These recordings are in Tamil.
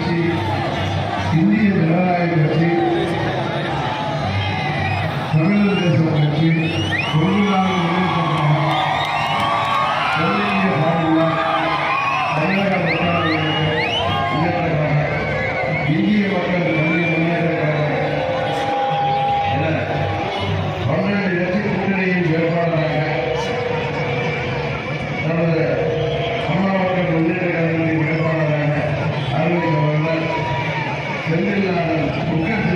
கட்சி இந்திய ஜனநாயக கட்சி தமிழக தேசம் கட்சி தொழிலாளர் முன்னேற்ற தென்னிந்திய பாடுள்ள தமிழக மக்கள் இயக்கமாக இந்திய மக்கள் கல்வி முன்னேற்றமாக என Venía la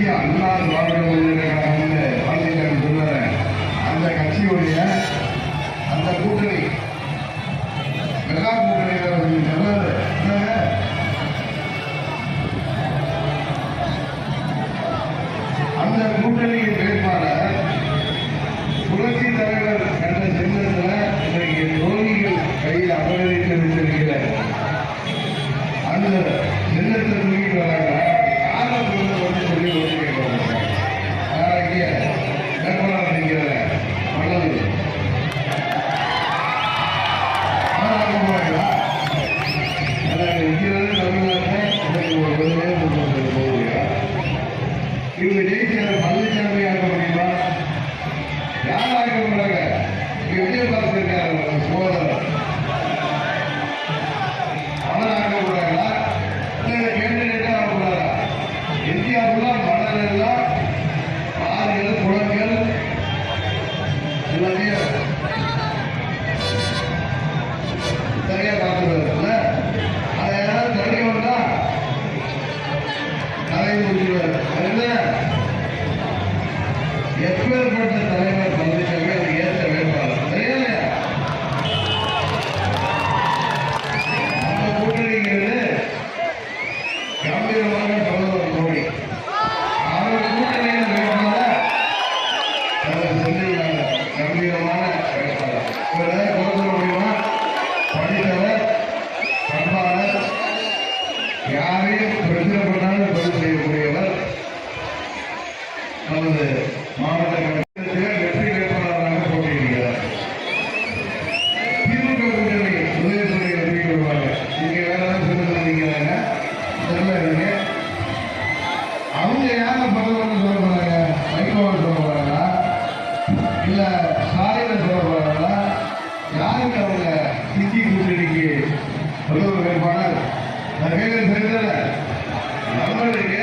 கட்சி அண்ணா திராவிட முன்னேற்ற கழகம்னு பாண்டியன் சொல்லுறேன் அந்த கட்சியுடைய அந்த கூட்டணி கம்பீரமான வேட்பாளர் நம்மளுக்கு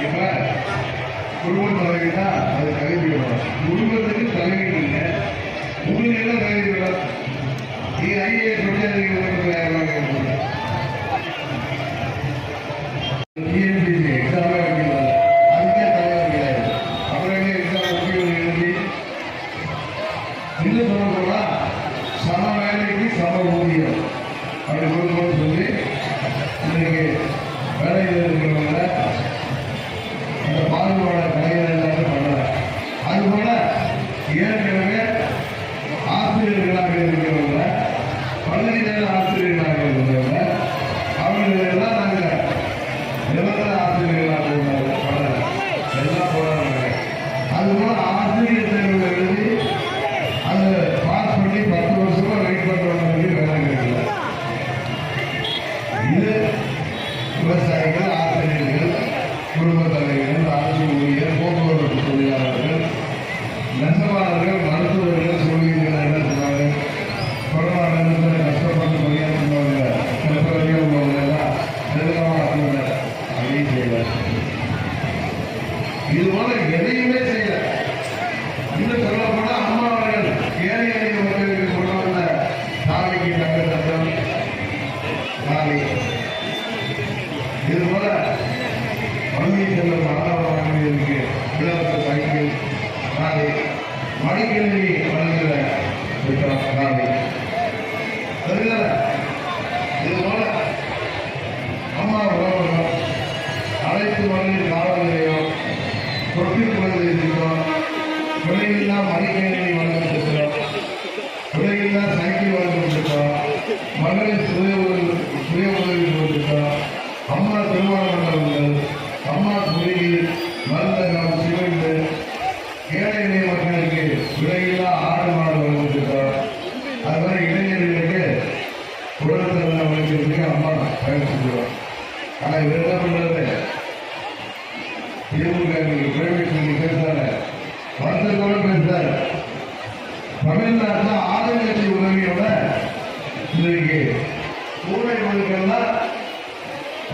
இப்போ குடும்ப தலைவினா அது தகுதி விடும் குடும்பத்துக்கு தலைவி இல்லை. உங்களுக்கு எல்லாம் தகுதி விடும் நீ ஐஏ தொழிலாளர்கள் మంది పది రోజులు రైట్ పడ్డ பள்ளி செல்லும் மாணவ மாணவியருக்கு இலவச சைக்கிள் நாளை மடிக்கல்வி வழங்குகிற நாளை இது போல அம்மா உறவுகளும் அனைத்து மகளிர் காவல்களையும் தொட்டில் கொள்வதற்கும் விலையில்லா மடிக்கல்வி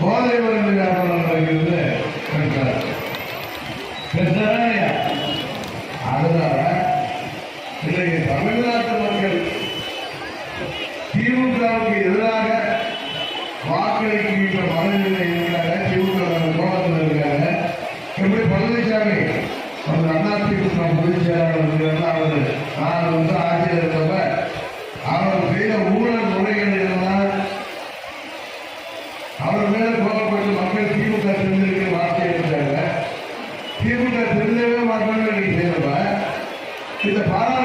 போதை மருந்து வியாபாரம் நடக்கிறது அதனால இன்றைக்கு தமிழ்நாட்டு மக்கள் திமுகவுக்கு எதிராக வாக்களிக்கின்ற மனநிலை இருக்கிறாங்க திமுக கோலத்தில் இருக்காங்க எப்படி பழனிசாமி அந்த அண்ணா திமுக பொதுச்செயலாளர் இந்த பாரா